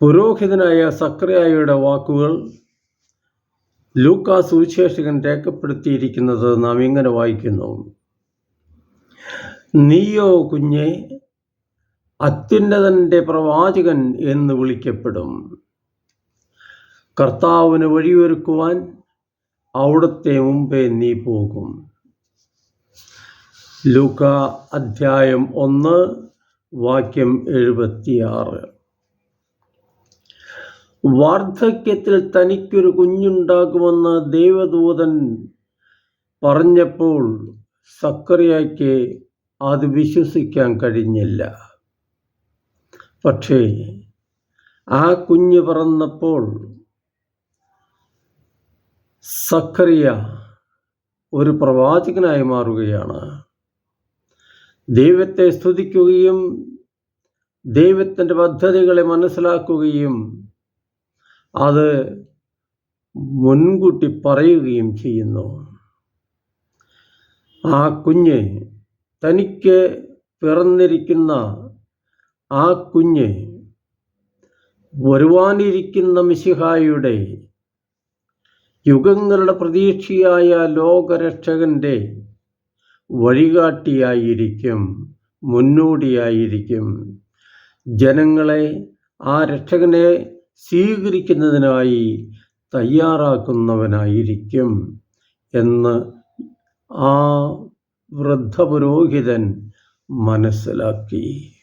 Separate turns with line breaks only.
പുരോഹിതനായ സക്രയായുടെ വാക്കുകൾ ലൂക്കാ സുവിശേഷകൻ രേഖപ്പെടുത്തിയിരിക്കുന്നത് നാം ഇങ്ങനെ വായിക്കുന്നു. നീയോ കുഞ്ഞെ അത്യുന്നതന്റെ പ്രവാചകൻ എന്ന് വിളിക്കപ്പെടും. കർത്താവിന് വഴിയൊരുക്കുവാൻ അവിടുത്തെ മുമ്പേ നീ പോകും. ലൂക്ക അധ്യായം ഒന്ന് വാക്യം എഴുപത്തിയാറ്. വാർദ്ധക്യത്തിൽ തനിക്കൊരു കുഞ്ഞുണ്ടാകുമെന്ന് ദൈവദൂതൻ പറഞ്ഞപ്പോൾ സക്കറിയയ്ക്ക് അത് വിശ്വസിക്കാൻ കഴിഞ്ഞില്ല. പക്ഷേ ആ കുഞ്ഞ് പറന്നപ്പോൾ സക്കറിയ ഒരു പ്രവാചകനായി മാറുകയാണ്. ദൈവത്തെ സ്തുതിക്കുകയും ദൈവത്തിന്റെ പദ്ധതികളെ മനസ്സിലാക്കുകയും അത് മുൻകൂട്ടി പറയുകയും ചെയ്യുന്നു. ആ കുഞ്ഞ് തനിക്ക് പിറന്നിരിക്കുന്ന ആ കുഞ്ഞ് വരുവാനിരിക്കുന്ന മിശിഹായുടെ യുഗങ്ങളുടെ പ്രതീക്ഷയായ ലോകരക്ഷകന്റെ വഴികാട്ടിയായിരിക്കും മുന്നോടിയായിരിക്കും. ജനങ്ങളെ ആ രക്ഷകനെ സ്വീകരിക്കുന്നതിനായി തയ്യാറാക്കുന്നവനായിരിക്കും എന്ന് ആ വൃദ്ധപുരോഹിതൻ മനസ്സിലാക്കി.